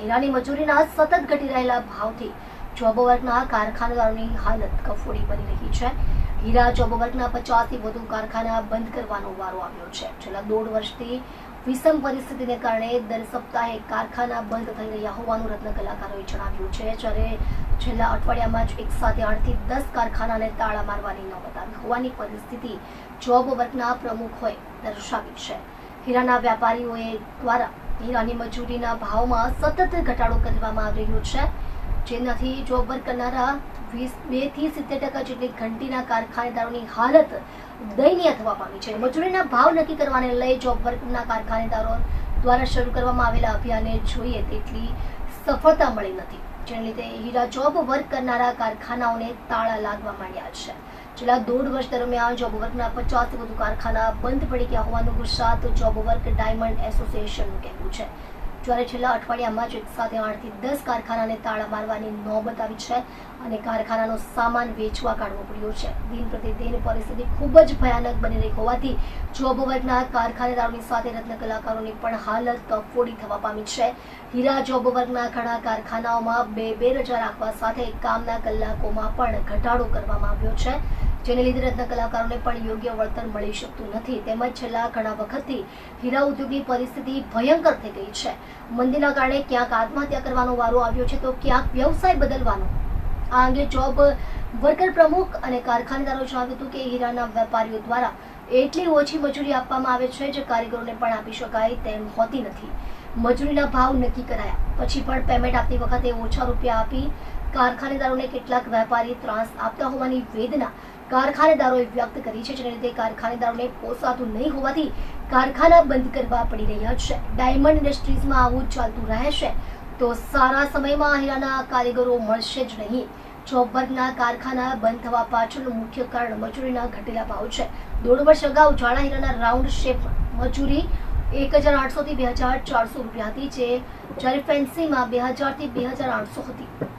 હીરાની મજૂરીના સતત ઘટી રહેલા ભાવથી જોબ વર્ગના કારખાનેદારોની હાલત કફોડી બની રહી છે. હીરા જોબો વર્ગના પચાસથી વધુ કારખાના બંધ કરવાનો વારો આવ્યો છે. છેલ્લા દોઢ વર્ષથી વિષમ પરિસ્થિતિને કારણે દર સપ્તાહે કારખાના બંધ થઈ રહ્યા હોવાનું રત્ન કલાકારોએ જણાવ્યું છે. જ્યારે છેલ્લા અઠવાડિયામાં જ એક સાથે આઠથી દસ કારખાનાને તાળા મારવાની નોબત આવી હોવાની પરિસ્થિતિ જોબ વર્ગના પ્રમુખોએ દર્શાવી છે. હીરાના વેપારીઓએ દ્વારા હીરાની મજૂરીના ભાવમાં સતત ઘટાડો કરવામાં આવી રહ્યો છે. જેનાથી જોબ વર્ક કરનારા વીસ બેથી સિત્તેર ટકા જેટલી ઘંટીના કારખાનેદારોની હાલત દયનીય થવા પામી છે. મજૂરીના ભાવ નક્કી કરવાને લઈ જોબ વર્કના કારખાનેદારો દ્વારા શરૂ કરવામાં આવેલા અભિયાને જોઈએ તેટલી સફળતા મળી નથી. જેને લીધે હીરા જોબ વર્ક કરનારા કારખાનાઓને તાળા લાગવા માંડ્યા છે. છેલ્લા દોઢ વર્ષ દરમિયાન જોબ વર્કના પચાસ વધુ કારખાના બંધ પડી ગયા હોવાનું ગુજરાત જોબ વર્ક ડાયમંડ એસોસિએશનનું કહેવું છે. જ્યારે છેલ્લા અઠવાડિયામાં જ એક સાથે આઠથી દસ કારખાનાને તાળા મારવાની નોબત આવી છે અને કારખાનાનો સામાન વેચવા કાઢવો પડ્યો છે. દિન પ્રતિદિન પરિસ્થિતિ ખૂબ જ ભયાનક બની રહી હોવાથી જોબ વર્ગના કારખાનેદારોની સાથે રત્ન કલાકારોની પણ હાલત તફોડી થવા પામી છે. હીરા જોબ વર્ગના ઘણા કારખાનાઓમાં બે બે રજા રાખવા સાથે કામના કલાકોમાં પણ ઘટાડો કરવામાં આવ્યો છે. જેને લીધે રત્ન કલાકારોને પણ યોગ્ય વળતર મળી શકતું નથી. તેમજ છેલ્લા ઘણા વખતથી હીરા ઉદ્યોગની પરિસ્થિતિ ભયંકર થઈ ગઈ છે. મંદીના કારણે ક્યાંક આત્મહત્યા કરવાનો વારો આવ્યો છે તો ક્યાંક વ્યવસાય બદલવાનો. આ અંગે જોબ વર્કર પ્રમુખ અને કારખાનેદારો જણાવ્યું હતું કે હીરાના વેપારીઓ દ્વારા એટલી ઓછી મજૂરી આપવામાં આવે છે જે કારીગરોને પણ આપી શકાય તેમ હોતી નથી. મજૂરીના ભાવ નક્કી કરાયા. પછી પણ પેમેન્ટ આપતી વખતે ઓછા રૂપિયા આપી કારખાનેદારોને કેટલાક વેપારી ત્રાસ આપતા હોવાની વેદના કારખાનેદારોએ વ્યક્ત કરી છે, જેને લીધે કારખાનેદારોને પોસાતું નહીં હોવાથી કારખાના બંધ કરવા પડી રહ્યા છે. ડાયમંડ ઇન્ડસ્ટ્રીઝમાં આવું ચાલતું રહેશે તો સારા સમયમાં હીરાના કારીગરો મળશે જ નહીં. ચોબરના કારખાના બંધ થવા પાછળનું મુખ્ય કારણ મજૂરીના ઘટેલા ભાવ છે. દોઢ વર્ષ અગાઉ જાડા હીરાના રાઉન્ડ શેપ મજૂરી એક હજાર આઠસોથી બે હજાર ચારસો રૂપિયા હતી, જે જ્યારે ફેન્સીમાં બે હજારથી બે હજાર આઠસો હતી.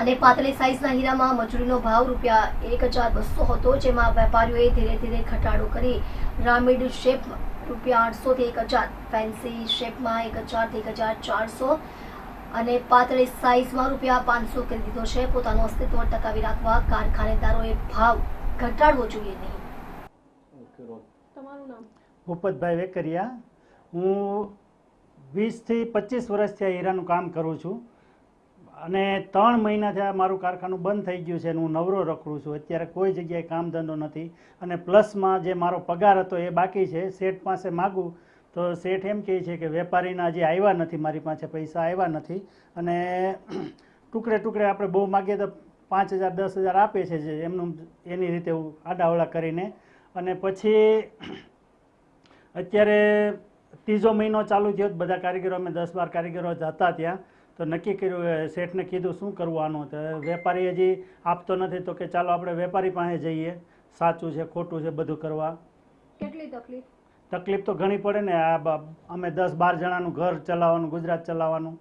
અને પાતળી સાઇઝના હીરામાં મજૂરીનો ભાવ રૂપિયા એક હજાર બસો હતો જેમાં વેપારીઓએ ધીરે ધીરે ઘટાડો કરી રામિડ શેપ રૂપિયા આઠસોથી એક હજાર ફેન્સી શેપમાં એક હજારથી એક હજાર ચારસો અને પાતળી સાઇઝમાં રૂપિયા પાંચસો કરી દીધો છે. પોતાનું અસ્તિત્વ ટકાવી રાખવા કારખાનેદારોએ ભાવ ઘટાડવો જોઈએ નહીં. તમારું નામ? ભૂપતભાઈ વેકરિયા. હું વીસથી પચીસ વર્ષથી આ હીરાનું કામ કરું છું. અને ત્રણ મહિના આ મારું કારખાનું બંધ થઈ ગયું છે અને હું નવરો રખડું છું. અત્યારે કોઈ જગ્યાએ કામ ધંધો નથી. અને પ્લસમાં જે મારો પગાર હતો એ બાકી છે. શેઠ પાસે માગું તો શેઠ એમ કહે છે કે વેપારીના હજી આવ્યા નથી, મારી પાસે પૈસા આવ્યા નથી. અને ટુકડે ટુકડે આપણે બહુ માગીએ તો પાંચ હજાર, દસ હજાર આપે છે જે એમનું એની રીતે આડાવડા કરીને. અને પછી અત્યારે ત્રીજો મહિનો ચાલુ થયો. બધા કારીગરો અમે દસ બાર કારીગરો જ હતા ત્યાં. તો નક્કી કર્યું શેઠને કીધું શું કરવું આનું તો વેપારી હજી આપતો નથી તો કે ચાલો આપણે વેપારી પાસે જઈએ. સાચું છે ખોટું છે બધું કરવા. કેટલી તકલીફ? તકલીફ તો ઘણી પડે ને આ અમે દસ બાર જણાનું ઘર ચલાવવાનું ગુજરાત ચલાવવાનું.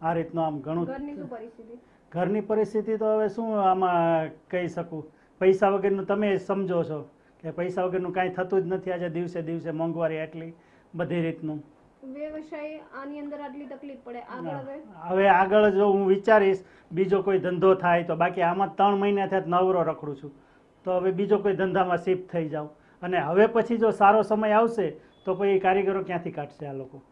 આ રીતનું આમ ઘણું ઘરની પરિસ્થિતિ? ઘરની પરિસ્થિતિ તો હવે શું આમાં કહી શકું? પૈસા વગરનું તમે સમજો છો કે પૈસા વગરનું કાંઈ થતું જ નથી આજે દિવસે દિવસે મોંઘવારી એટલી બધી રીતનું. વ્યવસાય આની અંદર આટલી તકલીફ પડે. આગળ હવે? હવે આગળ જો હું વિચારીશ બીજો કોઈ ધંધો થાય તો. બાકી આમાં ત્રણ મહિનાથી થયા નવરો રખડું છું. તો હવે બીજો કોઈ ધંધામાં શિફ્ટ થઈ જાઉં. અને હવે પછી જો સારો સમય આવશે તો પછી કારીગરો ક્યાંથી કાઢશે આ લોકો?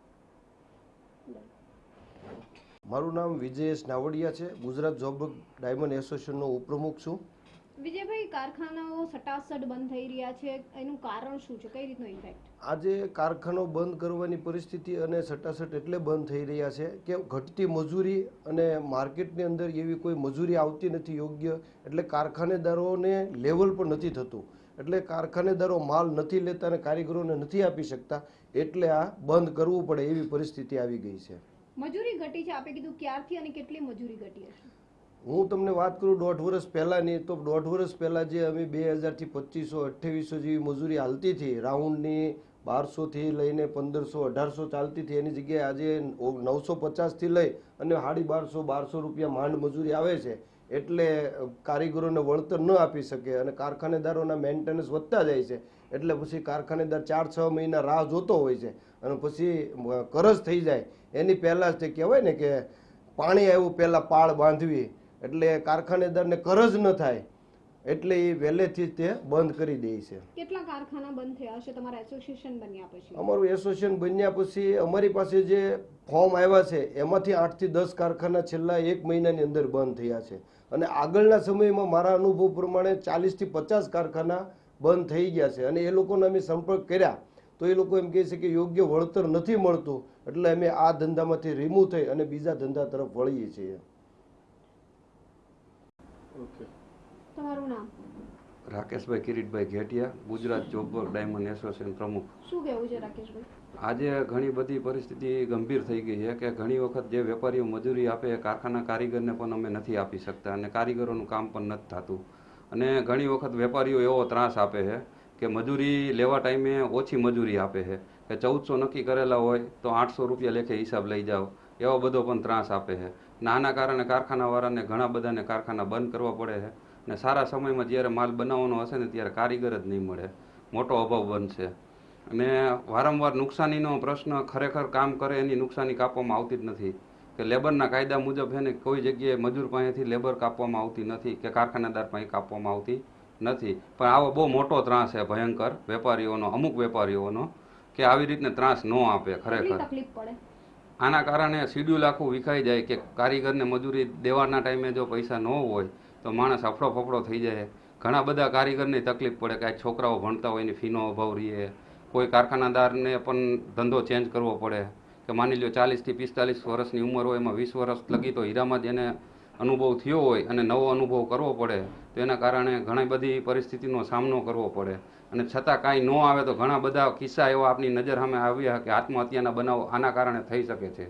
મારું નામ વિજયેશ નાવડિયા છે. ગુજરાત જોબ ડાયમંડ એસોસિએશનનો ઉપપ્રમુખ છું. વિજયભાઈ કારખાનાઓ સટાસટ બંધ થઈ રહ્યા છે. એનું કારણ શું છે? કઈ રીતનો ઇફેક્ટ આજે કારખાનો બંધ કરવાની પરિસ્થિતિ અને સટાસટ એટલે બંધ થઈ રહ્યા છે કે ઘટતી મજૂરી અને માર્કેટની અંદર એવી કોઈ મજૂરી આવતી નથી યોગ્ય એટલે કારખાનેદારોને લેવલ પણ નથી થતું. એટલે કારખાનેદારો માલ નથી લેતા અને કારીગરોને નથી આપી શકતા એટલે આ બંધ કરવું પડે એવી પરિસ્થિતિ આવી ગઈ છે. મજૂરી ઘટી છે. આપે કીધું ક્યારથી અને કેટલી મજૂરી ઘટી હશે? હું તમને વાત કરું દોઢ વર્ષ પહેલાંની, તો દોઢ વર્ષ પહેલાં જે અમે બે હજારથી પચીસો અઠ્ઠાવીસો જેવી મજૂરી હાલતી હતી, રાઉન્ડની બારસોથી લઈને પંદરસો, અઢારસો ચાલતી હતી. એની જગ્યાએ આજે નવસો પચાસથી લઈ અને સાડી બારસો બારસો રૂપિયા માંડ મજૂરી આવે છે. એટલે કારીગરોને વળતર ન આપી શકે અને કારખાનેદારોના મેન્ટેનન્સ વધતા જાય છે. એટલે પછી કારખાનેદાર ચાર, છ મહિના રાહ જોતો હોય છે અને પછી કરજ થઈ જાય. એની પહેલાં જ તે કહેવાય ને કે પાણી આવ્યું પહેલાં પાળ બાંધવી એટલે કારખાનેદારને કરજ ન થાય એટલે એ વહેલેથી તે બંધ કરી દે છે. કેટલા કારખાના બંધ થયા હશે? તમારા એસોસિએશન બન્યા પછી. અમારું એસોસિએશન બન્યા પછી અમારી પાસે જે ફોર્મ આવ્યા છે એમાંથી આઠથી દસ કારખાના છેલ્લા એક મહિનાની અંદર બંધ થયા છે. અને આગળના સમયમાં મારા અનુભવ પ્રમાણે ચાલીસથી પચાસ કારખાના બંધ થઈ ગયા છે. અને એ લોકોને અમે સંપર્ક કર્યા તો એ લોકો એમ કહે છે કે યોગ્ય વળતર નથી મળતું એટલે અમે આ ધંધામાંથી રિમૂવ થઈ અને બીજા ધંધા તરફ વળીએ છીએ. તમારું નામ? Rakeshbhai Kiritbhai Ghetiya Gujarat jobber diamond association પ્રમુખ. શું કહેવું છે રાકેશભાઈ? આજે ઘણી બધી પરિસ્થિતિ ગંભીર થઈ ગઈ છે કે ઘણી વખત જે વેપારીઓ મજૂરી આપે એ કારખાના કારીગરને પણ અમે નથી આપી શકતા અને કારીગરોનું કામ પણ નથી થતું. અને ઘણી વખત વેપારીઓ એવો ત્રાસ આપે છે કે મજૂરી લેવા ટાઈમે ઓછી મજૂરી આપે છે. કે ચૌદસો નક્કી કરેલા હોય તો આઠસો રૂપિયા લેખે હિસાબ લઈ જાઓ. એવો બધો પણ ત્રાસ આપે છે. નાના કારણે કારખાનાવાળાને ઘણા બધાને કારખાના બંધ કરવા પડે છે. અને સારા સમયમાં જ્યારે માલ બનાવવાનો હશે ને ત્યારે કારીગર જ નહીં મળે. મોટો અભાવ બનશે. અને વારંવાર નુકસાનીનો પ્રશ્ન ખરેખર કામ કરે એની નુકસાની કાપવામાં આવતી જ નથી. કે લેબરના કાયદા મુજબ છે ને કોઈ જગ્યાએ મજૂર પાસેથી લેબર કાપવામાં આવતી નથી કે કારખાનેદાર પાસે કાપવામાં આવતી નથી. પણ આવો બહુ મોટો ત્રાસ છે ભયંકર વેપારીઓનો અમુક વેપારીઓનો કે આવી રીતને ત્રાસ ન આપે ખરેખર. તકલીફ પડે? આના કારણે શિડ્યુલ આખું વિખાઈ જાય કે કારીગરને મજૂરી દેવાના ટાઈમે જો પૈસા ન હોય, તો માણસ અફડો ફફડો થઈ જાય. ઘણા બધા કારીગરને તકલીફ પડે કે છોકરાઓ ભણતા હોય એની ફીનો અભાવ રહીએ કોઈ કારખાનાદારને પણ ધંધો ચેન્જ કરવો પડે. કે માની લો ચાલીસથી પિસ્તાલીસ વર્ષની ઉંમર હોય એમાં વીસ વર્ષ લગી તો હીરામાં જ એને અનુભવ થયો હોય અને નવો અનુભવ કરવો પડે, તો એના કારણે ઘણી બધી પરિસ્થિતિનો સામનો કરવો પડે. અને છતાં કાંઈ ન આવે તો ઘણા બધા કિસ્સા એવા આપની નજર સામે આવ્યા કે આત્મહત્યાના બનાવો આના કારણે થઈ શકે છે.